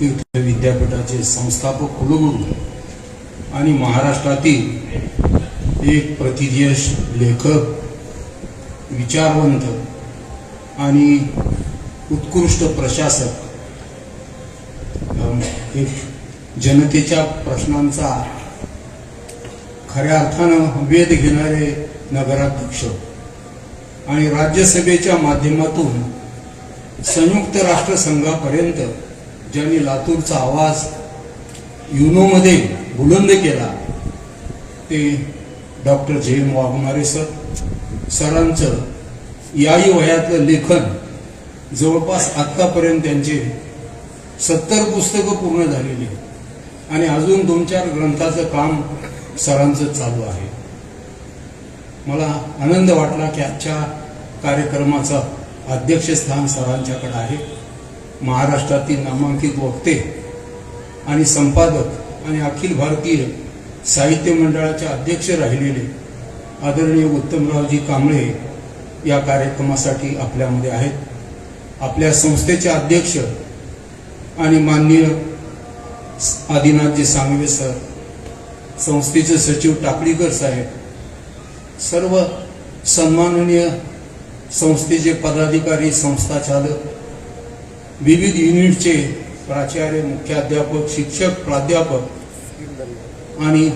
तीर्थ विद्यापीठाचे संस्थापक कुलगुरू आणि महाराष्ट्रातील एक प्रतिधीयश लेखक विचारवंत आणि उत्कृष्ट प्रशासक एक जनतेच्या प्रश्नांचा खऱ्या अर्थानं वेध घेणारे नगराध्यक्ष आणि राज्यसभेच्या माध्यमातून संयुक्त राष्ट्रसंघापर्यंत ज्यांनी लातूरचा आवाज युनोमध्ये बुलंद केला ते डॉक्टर जे एम वाघमारे सर सरांचं याही वयातलं लेखन जवळपास आत्तापर्यंत त्यांचे सत्तर पुस्तकं पूर्ण झालेली आणि अजून दोन चार ग्रंथाचं काम सरांचं चालू आहे. मला आनंद वाटला की आजच्या कार्यक्रमाचं अध्यक्षस्थान सरांच्याकडे आहे. महाराष्ट्रातील नामांकित वक्ते आणि संपादक आणि अखिल भारतीय साहित्य मंडळाचे अध्यक्ष राहिलेले आदरणीय उत्तमरावजी कांबळे या कार्यक्रमासाठी आपल्यामध्ये आहेत. आपल्या संस्थेचे अध्यक्ष आणि माननीय आदिनाथजी सांगवे सर संस्थेचे सचिव टाकळीकर साहेब सर्व सन्माननीय संस्थेचे पदाधिकारी संस्थाचालक विविध युनिटचे प्राचार्य मुख्याध्यापक शिक्षक प्राध्यापक आणि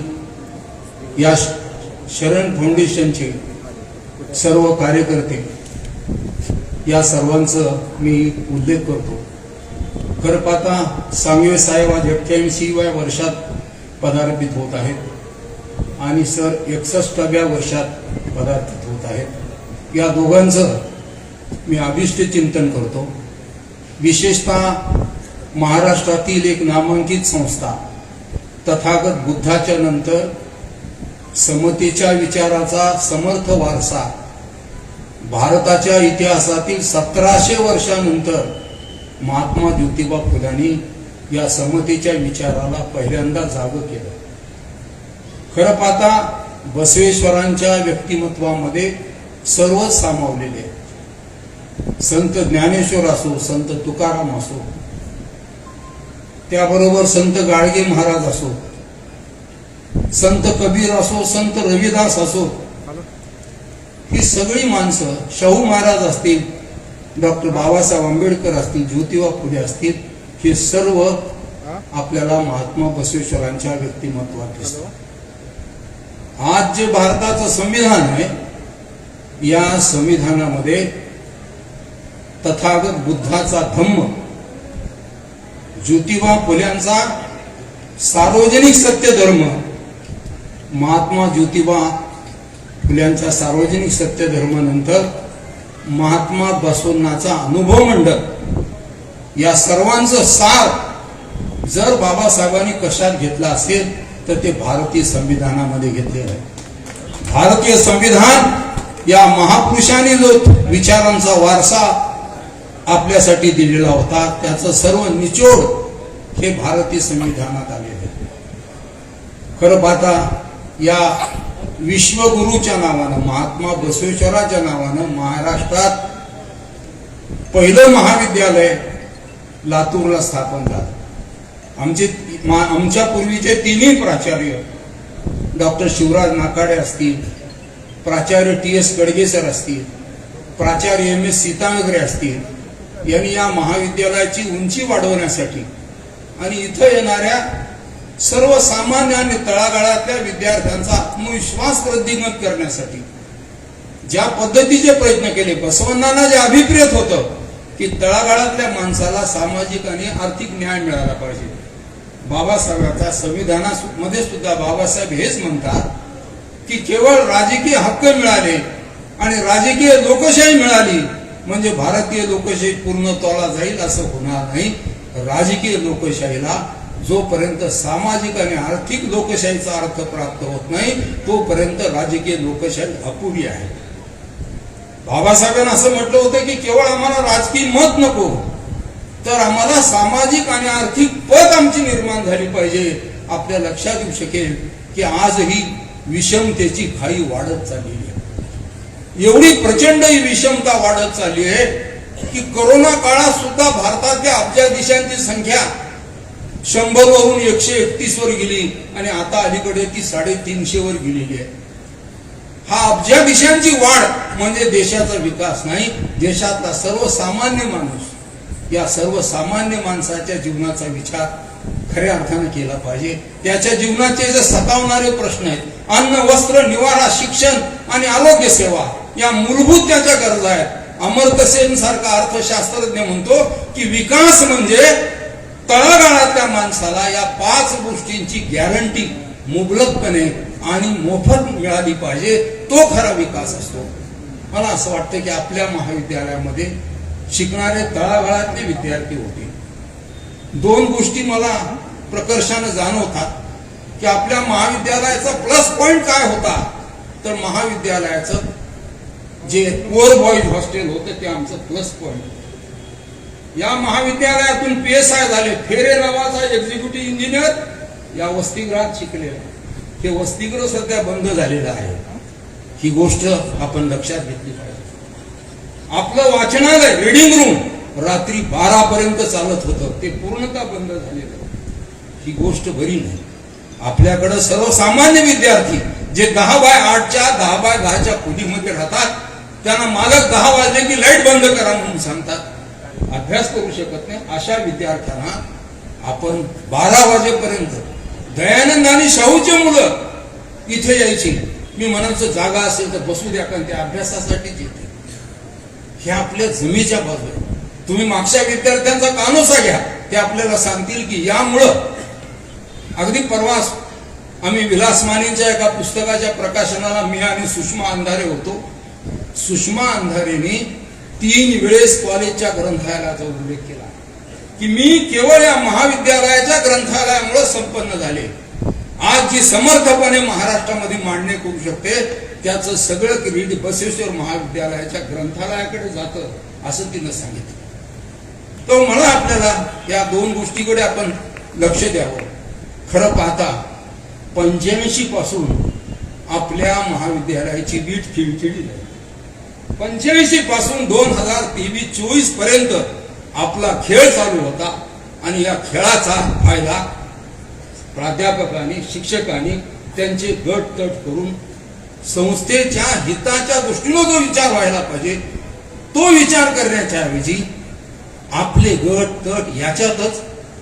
या श- शरण फाउंडेशनचे सर्व कार्यकर्ते या सर्वांचं मी उल्लेख करतो. खरं पाहता सांगवे साहेब आज अठ्ठ्याऐंशी व्या वर्षात पदार्पित होत आहेत आणि सर एकसष्टाव्या वर्षात पदार्पित होत आहेत. या दोघांचं मी अभिष्ट चिंतन करतो. विशेषतः महाराष्ट्रातील एक नामांकित संस्था तथागत बुद्धाच्या नंतर समतेच्या विचाराचा समर्थ वारसा भारताच्या इतिहासातील सतराशे वर्षानंतर महात्मा ज्योतिबा फुलांनी या समतेच्या विचाराला पहिल्यांदा जाग केलं खरं पाहता बसवेश्वरांच्या व्यक्तिमत्वामध्ये सर्वच सामावलेले आहे. संत ज्ञानेश्वर असो संत तुकाराम असो त्याबरोबर संत गाडगे महाराज असो संत कबीर असो संत रविदास असो ही सगळी माणसं शाहू महाराज असतील डॉक्टर बाबासाहेब आंबेडकर असतील ज्योतिबा फुले असतील हे सर्व आपल्याला महात्मा बसवेश्वरांच्या व्यक्तिमत्वात दिसतात. आज जे भारताचं संविधान आहे या संविधानामध्ये तथागत बुद्धाचा धम्म. ज्योतिबा फुल्यांचा सार्वजनिक सत्य धर्म महात्मा ज्योतिबा फुल्यांचा सार्वजनिक सत्य धर्मानंतर महात्मा बसवण्णाचा अनुभव मंडळ. या सर्वांचं सार जर बाबासाहेबांनी कशात घेतला असेल तर ते भारतीय संविधानामध्ये घेतलेलं आहे. भारतीय संविधान या महापुरुषांनी जो विचारांचा वारसा आपल्यासाठी दिलेला होता. त्याचं सर्व निचोड हे भारतीय संविधानात आलेले खरं पाहता या विश्वगुरूच्या नावानं महात्मा बसवेश्वराच्या नावानं महाराष्ट्रात पहिलं महाविद्यालय लातूरला स्थापन झालं. आमचे आमच्या पूर्वीचे तिन्ही प्राचार्य डॉक्टर शिवराज नाकाडे असतील प्राचार्य टी एस गडगेसर असतील प्राचार्य एम एस सीतानगरे असतील यांनी या महाविद्यालयाची उंची वाढवण्यासाठी आणि इथं येणाऱ्या सर्वसामान्य आणि तळागाळातल्या विद्यार्थ्यांचा आत्मविश्वास वृद्धिंगत करण्यासाठी ज्या पद्धतीचे प्रयत्न केले बसवण्णांना जे अभिप्रेत होतं की तळागाळातल्या माणसाला सामाजिक आणि आर्थिक न्याय मिळाला पाहिजे. बाबासाहेबांच्या संविधानामध्ये सुद्धा बाबासाहेब हेच म्हणतात की केवळ राजकीय हक्क मिळाले आणि राजकीय लोकशाही मिळाली म्हणजे भारतीय लोकशाही पूर्णत्वाला जाईल असं होणार नाही. राजकीय लोकशाहीला जोपर्यंत सामाजिक आणि आर्थिक लोकशाहीचा अर्थ प्राप्त होत नाही तोपर्यंत राजकीय लोकशाही अपुरी आहे. बाबासाहेबांना असं म्हटलं होतं की केवळ आम्हाला राजकीय मत नको तर आम्हाला सामाजिक आणि आर्थिक पद आमची निर्माण झाली पाहिजे. आपल्या लक्षात येऊ शकेल की आजही विषमतेची खाई वाढत चाललेली एवढी प्रचंड ही विषमता वाढत चालली आहे की कोरोना काळात सुद्धा भारतातल्या अब्जाधीशांची संख्या शंभर वरून एकशे एकतीस वर गेली आणि आता अलीकडे ती साडेतीनशे वर गेलेली आहे. हा अब्जाधीशांची वाढ म्हणजे देशाचा विकास नाही देशातला सर्वसामान्य माणूस या सर्वसामान्य माणसाच्या जीवनाचा विचार खऱ्या अर्थानं केला पाहिजे. त्याच्या जीवनाचे जे सतावणारे प्रश्न आहेत अन्न वस्त्र निवारा शिक्षण आणि आरोग्य सेवा या मूलभूत त्याच्या गरजा आहेत. अमर्तसेन सारखा अर्थशास्त्रज्ञ म्हणतो की विकास म्हणजे तळागाळातल्या माणसाला या पाच गोष्टींची गॅरंटी मुबलकपणे आणि मोफत मिळाली पाहिजे तो खरा विकास असतो. मला असं वाटतं की आपल्या महाविद्यालयामध्ये शिकणारे तळागाळातले विद्यार्थी होते. दोन गोष्टी मला प्रकर्षानं जाणवतात की आपल्या महाविद्यालयाचा प्लस पॉइंट काय होता तर महाविद्यालयाचं जे पुअर बॉईज हॉस्टेल होतं ते आमचं प्लस पॉईंट या महाविद्यालयातून पी एस आय झाले. फेरे नावाचा एक्झिक्युटिव्ह इंजिनियर या वसतिगृहात शिकलेला ते वसतिगृह सध्या बंद झालेलं आहे. ही गोष्ट आपण लक्षात घेतली पाहिजे. आपलं वाचनालय रिडिंग रूम रात्री बारा पर्यंत चालत होतं. ते पूर्णतः बंद झालेलं ही गोष्ट बरी नाही. आपल्याकडं सर्वसामान्य विद्यार्थी जे दहा बाय आठच्या दहा बाय दहाच्या खोलीमध्ये राहतात त्यांना मालक दहा वाजले की लाइट बंद करा म्हणून सांगतात. अभ्यास करू शकत नाही. अशा विद्यार्थ्यांना आपण बारा वाजेपर्यंत दयानंद आणि शाहूचे मुलं इथे यायची. मी म्हणायचं जागा असेल तर बसू द्या कारण ते अभ्यासासाठीच येते हे आपल्या जमीच्या बाजू आहे. तुम्ही मागच्या विद्यार्थ्यांचा कानोसा घ्या. ते आपल्याला सांगतील की यामुळं अगदी परवास आम्ही विलास मानेंच्या एका पुस्तकाच्या प्रकाशनाला मी आणि सुषमा अंधारे होतो. सुषमा अंधारेने तीन वेळेस कॉलेजच्या ग्रंथालयाचा उल्लेख केला. की मी केवळ या महाविद्यालयाच्या ग्रंथालयामुळे संपन्न झाले. आज जी समर्थपणे महाराष्ट्रामध्ये मांडणी करू शकते त्याचं सगळं क्रीड बसवेश्वर महाविद्यालयाच्या ग्रंथालयाकडे जातं असं तिनं सांगितलं. तर म्हणा आपल्याला या दोन गोष्टीकडे आपण लक्ष द्यावं. खरं पाहता पंच्याऐंशी पासून आपल्या महाविद्यालयाची बीट खिळखिळी झाली. पंच्याऐंशी पासून दोन हजार तेवीस चोवीसपर्यंत आपला खेळ चालू होता. आणि या खेळाचा फायदा प्राध्यापकांनी शिक्षकांनी त्यांचे गट तट करून संस्थेच्या हिताच्या दृष्टीनं जो विचार व्हायला पाहिजे तो विचार करण्याच्या ऐवजी आपले गट तट याच्यातच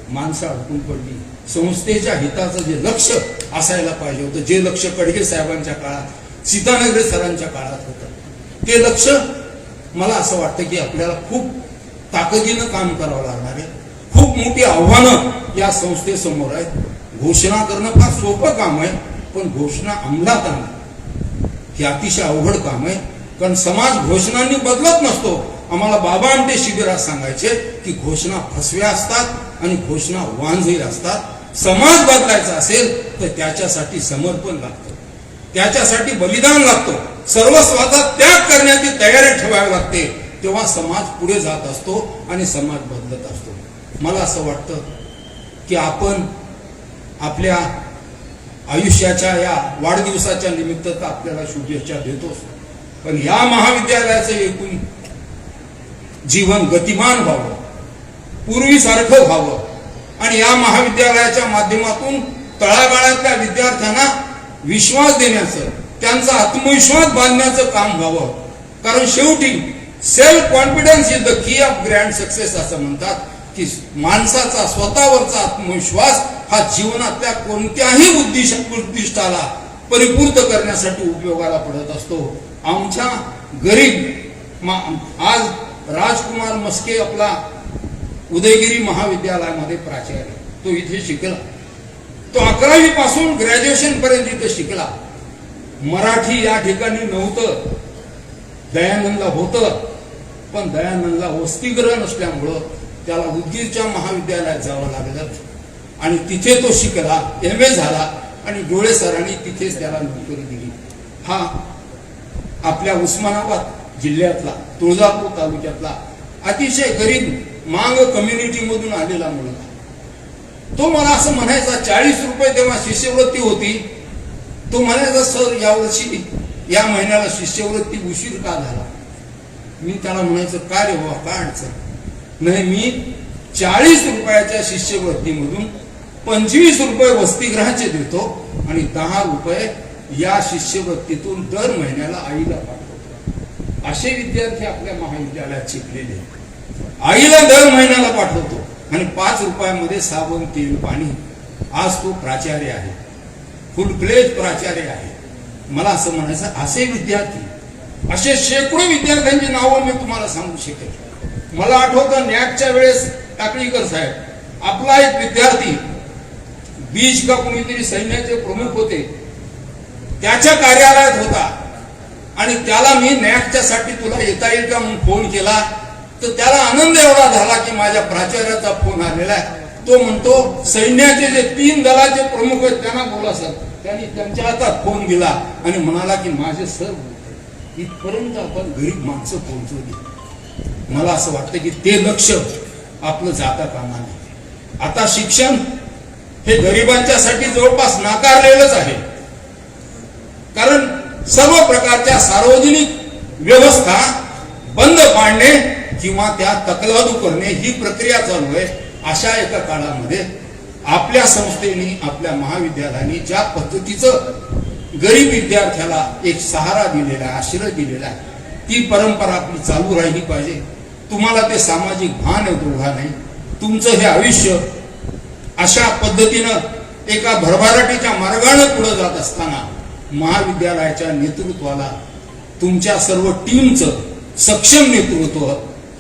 माणसं अडकून पडली. संस्थेच्या हिताचं जे लक्ष असायला पाहिजे होतं जे लक्ष कडगे साहेबांच्या काळात सीतानगरे सरांच्या काळात होतं. ते लक्ष मला असं वाटतं की आपल्याला खूप ताकदीनं काम करावं लागणार आहे. खूप मोठी आव्हानं या संस्थेसमोर आहेत. घोषणा करणं फार सोपं काम आहे पण घोषणा अंमलात आणणं हे अतिशय अवघड काम आहे. कारण समाज घोषणांनी बदलत नसतो. आम्हाला बाबा आमटे शिबिरात सांगायचे की घोषणा फसव्या असतात आणि घोषणा वांझील असतात. समाज बदलायचा असेल तर त्याच्यासाठी समर्पण लागतं. त्याच्यासाठी बलिदान लागतं. सर्वस्वाचा त्याग करण्याची तयारी ठेवावी लागते. तेव्हा समाज पुढे जात असतो आणि समाज बदलत असतो. मला असं वाटतं की आपण आपल्या आयुष्याच्या या वाढदिवसाच्या निमित्त तर आपल्याला शुभेच्छा देतोच. पण या महाविद्यालयाचं एकूण जीवन गतिमान व्हावं पूर्वीसारखं व्हावं आणि या महाविद्यालयाच्या माध्यमातून तळागाळातल्या विद्यार्थ्यांना विश्वास देण्याचं त्यांचा आत्मविश्वास बांधण्याचं काम व्हावं. कारण शेवटी self confidence is the key of grand success असं म्हणतात की माणसाचा स्वतःवरचा आत्मविश्वास हा जीवनातल्या कोणत्याही उद्दिष्ट उद्दिष्टाला परिपूर्त करण्यासाठी उपयोगाला पडत असतो. आमच्या गरीब आज राजकुमार मस्के आपला उदयगिरी महाविद्यालयामध्ये प्राचार्य. तो इथे शिकला. तो अकरावी पासून ग्रॅज्युएशन पर्यंत इथे शिकला. मराठी या ठिकाणी नव्हतं. दयानंदला होतं पण दयानंदला वस्तीग्रह नसल्यामुळं त्याला उदगीरच्या महाविद्यालयात जावं लागलं. आणि तिथे तो शिकला एम ए झाला आणि डोळे सरांनी तिथेच त्याला नोकरी दिली. हा आपल्या उस्मानाबाद जिल्ह्यातला तुळजापूर तालुक्यातला अतिशय गरीब मांग कम्युनिटी मधून आलेला मुलगा. तो मला असं म्हणायचा चाळीस रुपये तेव्हा शिष्यवृत्ती होती तो म्हणायचा सर यावर्षी या महिन्याला शिष्यवृत्ती उशीर का झाला? मी त्याला म्हणायचं काय रे बाबा काय अडचण? नाही मी चाळीस रुपयाच्या शिष्यवृत्तीमधून पंचवीस रुपये वसतिगृहाचे देतो आणि दहा रुपये या शिष्यवृत्तीतून दर महिन्याला आईला पाठवतो. असे विद्यार्थी आपल्या महाविद्यालयात शिकलेले आहेत. आईला दर महिन्याला पाठवतो आणि पाच रुपयामध्ये साबण तेल पाणी. आज तो प्राचार्य आहे. फुल प्लेज प्राचार्य आहे. मला असं म्हणायचं असे विद्यार्थी असे शेकडो विद्यार्थ्यांची नावं मी तुम्हाला सांगू शकेल मला आठवतं नॅकच्या वेळेस टाकळीकर साहेब आपला एक विद्यार्थी बीज का कोणीतरी सैन्याचे प्रमुख होते. त्याच्या कार्यालयात होता. आणि त्याला मी नॅकच्या साठी तुला येता येईल का म्हणून फोन केला. तर त्याला आनंद एवढा झाला की माझ्या प्राचार्याचा फोन आलेला आहे. तो म्हणतो सैन्याचे जे तीन दलाचे प्रमुख आहेत त्यांना बोला सर त्यांनी त्यांच्या हातात फोन दिला आणि म्हणाला की माझे सर बोलते इथपर्यंत आपण गरीब माणसं पोहोचवली. मला असं वाटतं की ते लक्ष आपलं जाता कामा नये. आता शिक्षण हे गरिबांच्यासाठी जवळपास नाकारलेलंच आहे. कारण सर्व प्रकारच्या सार्वजनिक व्यवस्था बंद पाडणे किंवा त्या तकलादू करणे ही प्रक्रिया चालू आहे. अशा एका काळामध्ये आपल्या संस्थेने आपल्या महाविद्यालयाने ज्या पद्धतीचं गरीब विद्यार्थ्याला एक सहारा दिलेला आहे आश्रय दिलेला आहे ती परंपरा आपली चालू राहिली पाहिजे. तुम्हाला ते सामाजिक भान आहे नाही. तुमचं हे आयुष्य अशा पद्धतीनं एका भरभराटीच्या मार्गाने पुढे जात असताना महाविद्यालयाच्या नेतृत्वाला तुमच्या सर्व टीमचं सक्षम नेतृत्व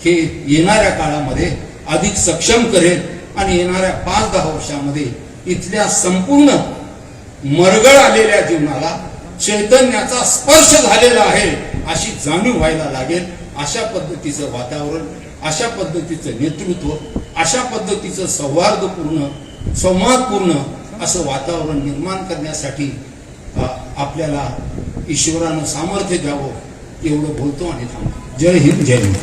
हे येणाऱ्या काळामध्ये अधिक सक्षम करेल आणि येणाऱ्या पाच दहा वर्षामध्ये इथल्या संपूर्ण मरगळ आलेल्या जीवनाला चैतन्याचा स्पर्श झालेला आहे अशी जाणीव व्हायला लागेल. अशा पद्धतीचं वातावरण अशा पद्धतीचं नेतृत्व अशा पद्धतीचं सौहार्दपूर्ण संवादपूर्ण असं वातावरण निर्माण करण्यासाठी आपल्याला ईश्वरानं सामर्थ्य द्यावं एवढं बोलतो आणि थांबतो. जय हिंद जय हिंद